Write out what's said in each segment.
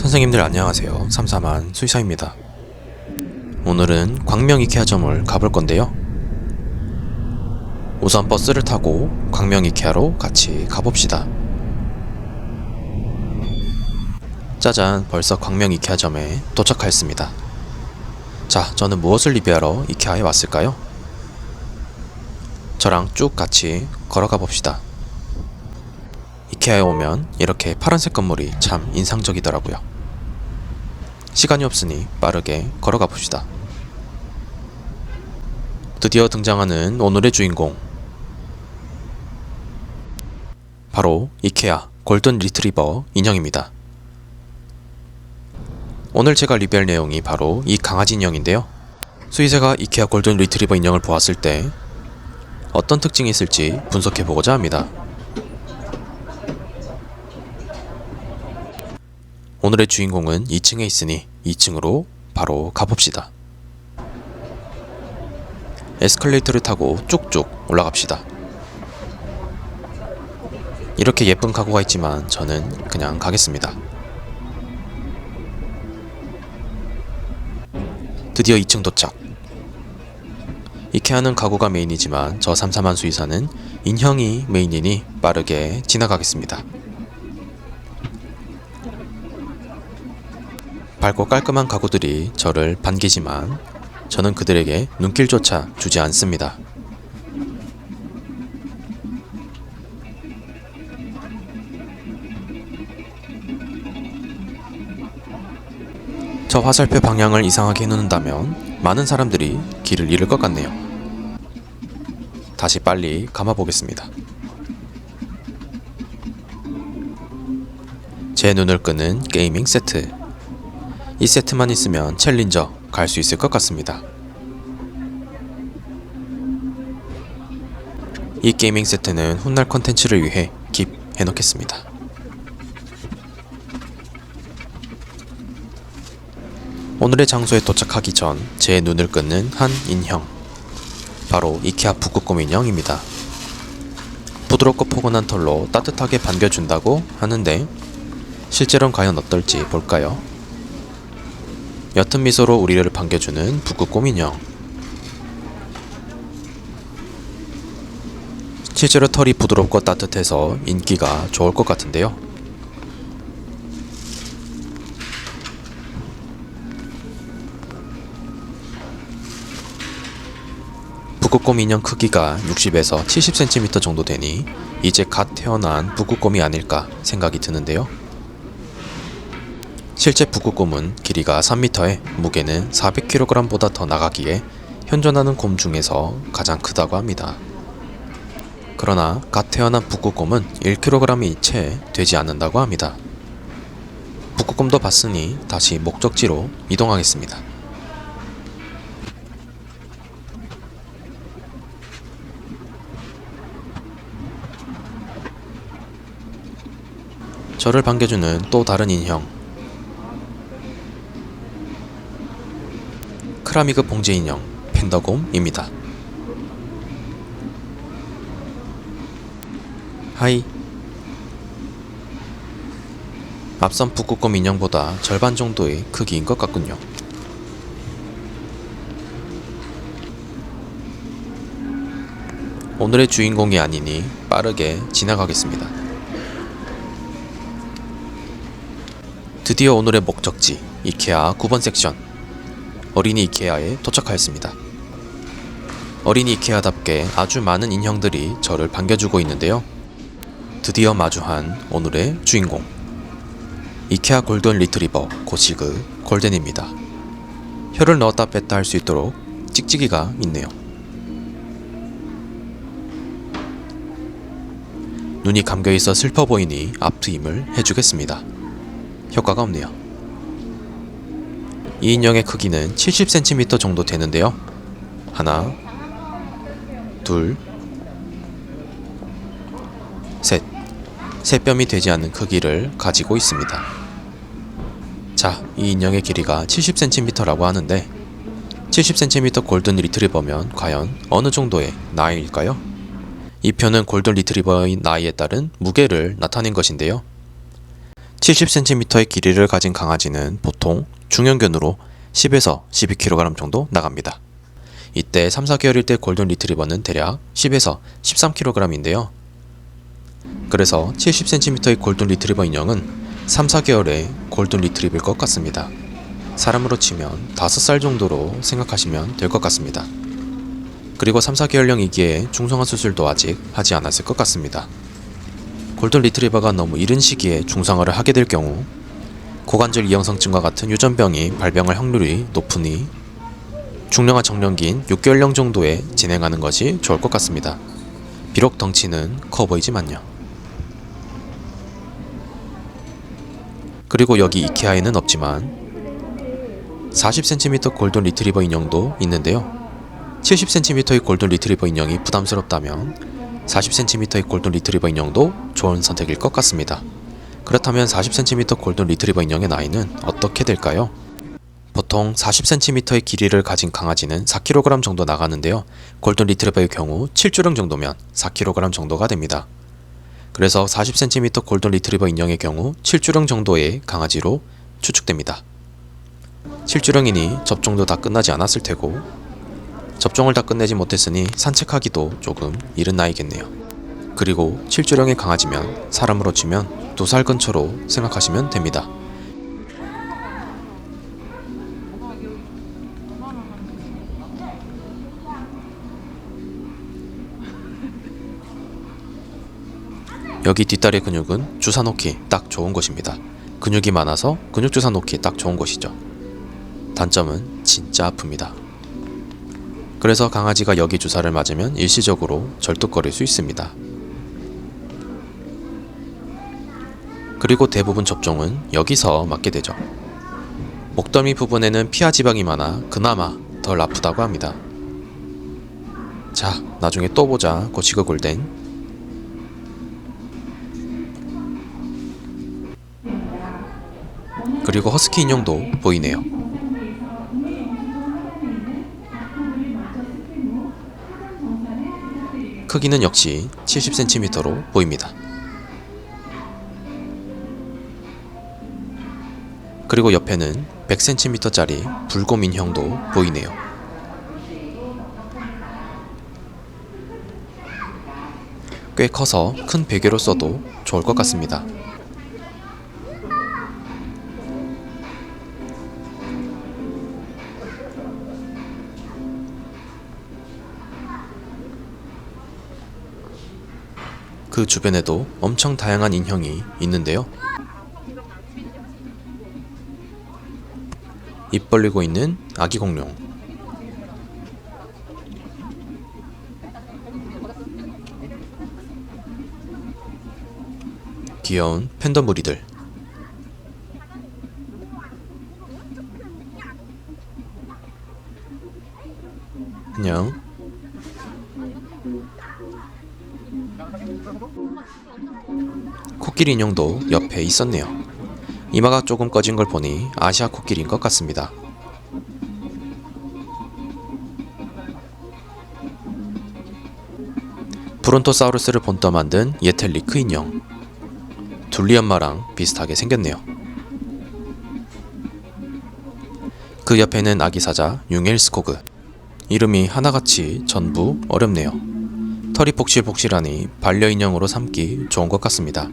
선생님들 안녕하세요. 삼삼한 수의사입니다. 오늘은 광명 이케아점을 가볼 건데요. 우선 버스를 타고 광명 이케아로 같이 가봅시다. 짜잔, 벌써 광명 이케아점에 도착하였습니다. 자, 저는 무엇을 리뷰하러 이케아에 왔을까요? 저랑 쭉 같이 걸어가 봅시다. 이케아에 오면 이렇게 파란색 건물이 참 인상적이더라고요. 시간이 없으니 빠르게 걸어가 봅시다. 드디어 등장하는 오늘의 주인공. 바로 이케아 골든 리트리버 인형입니다. 오늘 제가 리뷰할 내용이 바로 이 강아지 인형인데요. 수의사가 이케아 골든 리트리버 인형을 보았을 때 어떤 특징이 있을지 분석해 보고자 합니다. 오늘의 주인공은 2층에 있으니 2층으로 바로 가봅시다. 에스컬레이터를 타고 쭉쭉 올라갑시다. 이렇게 예쁜 가구가 있지만 저는 그냥 가겠습니다. 드디어 2층 도착. 이케아는 가구가 메인이지만 저 삼삼한 수의사는 인형이 메인이니 빠르게 지나가겠습니다. 밝고 깔끔한 가구들이 저를 반기지만 저는 그들에게 눈길조차 주지 않습니다. 저 화살표 방향을 이상하게 해놓는다면 많은 사람들이 길을 잃을 것 같네요. 다시 빨리 감아보겠습니다. 제 눈을 끄는 게이밍 세트. 이 세트만 있으면 챌린저 갈 수 있을 것 같습니다. 이 게이밍 세트는 훗날 컨텐츠를 위해 깁 해놓겠습니다. 오늘의 장소에 도착하기 전 제 눈을 끄는 한 인형. 바로 이케아 북극곰 인형입니다. 부드럽고 포근한 털로 따뜻하게 반겨준다고 하는데 실제로는 과연 어떨지 볼까요? 옅은 미소로 우리를 반겨주는 북극곰 인형. 실제로 털이 부드럽고 따뜻해서 인기가 좋을 것 같은데요. 북극곰 인형 크기가 60에서 70cm 정도 되니 이제 갓 태어난 북극곰이 아닐까 생각이 드는데요. 실제 북극곰은 길이가 3m에 무게는 400kg보다 더 나가기에 현존하는 곰 중에서 가장 크다고 합니다. 그러나 갓 태어난 북극곰은 1kg이 채 되지 않는다고 합니다. 북극곰도 봤으니 다시 목적지로 이동하겠습니다. 저를 반겨주는 또 다른 인형 크라미그 봉제 인형 팬더곰입니다. 하이. 앞선 북극곰 인형보다 절반 정도의 크기인 것 같군요. 오늘의 주인공이 아니니 빠르게 지나가겠습니다. 드디어 오늘의 목적지 이케아 9번 섹션 어린이 이케아에 도착하였습니다. 어린이 이케아답게 아주 많은 인형들이 저를 반겨주고 있는데요. 드디어 마주한 오늘의 주인공 이케아 골든 리트리버 고시그 골덴입니다. 혀를 넣었다 뺐다 할 수 있도록 찍찍이가 있네요. 눈이 감겨 있어 슬퍼 보이니 앞트임을 해주겠습니다. 효과가 없네요. 이 인형의 크기는 70cm 정도 되는데요. 하나, 둘, 셋. 세 뼘이 되지 않는 크기를 가지고 있습니다. 자, 이 인형의 길이가 70cm라고 하는데 70cm 골든 리트리버면 과연 어느 정도의 나이일까요? 이 표는 골든 리트리버의 나이에 따른 무게를 나타낸 것인데요. 70cm의 길이를 가진 강아지는 보통 중형견으로 10에서 12kg 정도 나갑니다. 이때 3, 4개월일 때 골든 리트리버는 대략 10에서 13kg인데요. 그래서 70cm의 골든 리트리버 인형은 3, 4개월의 골든 리트리버일 것 같습니다. 사람으로 치면 5살 정도로 생각하시면 될 것 같습니다. 그리고 3, 4개월령이기에 중성화 수술도 아직 하지 않았을 것 같습니다. 골든 리트리버가 너무 이른 시기에 중성화를 하게 될 경우 고관절 이형성증과 같은 유전병이 발병할 확률이 높으니 중령화 정년기인 6개월령 정도에 진행하는 것이 좋을 것 같습니다. 비록 덩치는 커 보이지만요. 그리고 여기 이케아에는 없지만 40cm 골든 리트리버 인형도 있는데요. 70cm의 골든 리트리버 인형이 부담스럽다면 40cm의 골든 리트리버 인형도 좋은 선택일 것 같습니다. 그렇다면 40cm 골든 리트리버 인형의 나이는 어떻게 될까요? 보통 40cm의 길이를 가진 강아지는 4kg 정도 나가는데요. 골든 리트리버의 경우 7주령 정도면 4kg 정도가 됩니다. 그래서 40cm 골든 리트리버 인형의 경우 7주령 정도의 강아지로 추측됩니다. 7주령이니 접종도 다 끝나지 않았을 테고 접종을 다 끝내지 못했으니 산책하기도 조금 이른 나이겠네요. 그리고 7주령의 강아지면 사람으로 치면 두 살 근처로 생각하시면 됩니다. 여기 뒷다리 근육은 주사 놓기 딱 좋은 곳입니다. 근육이 많아서 근육 주사 놓기 딱 좋은 곳이죠. 단점은 진짜 아픕니다. 그래서 강아지가 여기 주사를 맞으면 일시적으로 절뚝거릴 수 있습니다. 그리고 대부분 접종은 여기서 맞게 되죠. 목덜미 부분에는 피하 지방이 많아 그나마 덜 아프다고 합니다. 자, 나중에 또 보자, 고치그 골덴. 그리고 허스키 인형도 보이네요. 크기는 역시 70cm로 보입니다. 그리고 옆에는 100cm짜리 불곰 인형도 보이네요. 꽤 커서 큰 베개로 써도 좋을 것 같습니다. 그 주변에도 엄청 다양한 인형이 있는데요. 입 벌리고 있는 아기 공룡. 귀여운 팬더 무리들. 안녕. 코끼리 인형도 옆에 있었네요. 이마가 조금 꺼진 걸 보니 아시아 코끼리인 것 같습니다. 브론토사우루스를 본떠 만든 예텔리크 인형. 둘리 엄마랑 비슷하게 생겼네요. 그 옆에는 아기 사자 융엘스코그. 이름이 하나같이 전부 어렵네요. 털이 폭실폭실하니 반려인형으로 삼기 좋은 것 같습니다.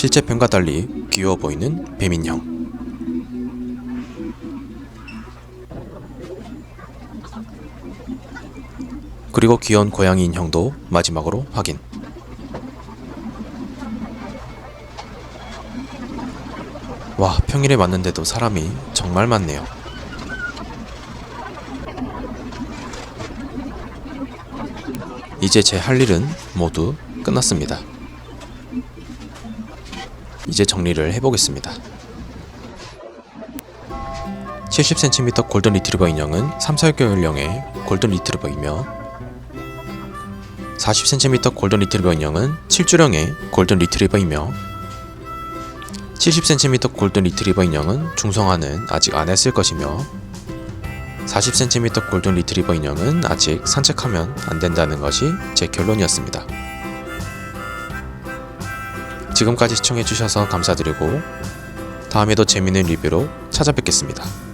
실제 뱀과 달리 귀여워 보이는 뱀인형. 그리고 귀여운 고양이 인형도 마지막으로 확인. 와, 평일에 왔는데도 사람이 정말 많네요. 이제 제 할 일은 모두 끝났습니다. 이제 정리를 해보겠습니다. 70cm 골든 리트리버 인형은 3, 4개월령의 골든 리트리버이며 40cm 골든 리트리버 인형은 7주령의 골든 리트리버이며 70cm 골든 리트리버 인형은 중성화는 아직 안 했을 것이며 40cm 골든 리트리버 인형은 아직 산책하면 안 된다는 것이 제 결론이었습니다. 지금까지 시청해주셔서 감사드리고 다음에도 재밌는 리뷰로 찾아뵙겠습니다.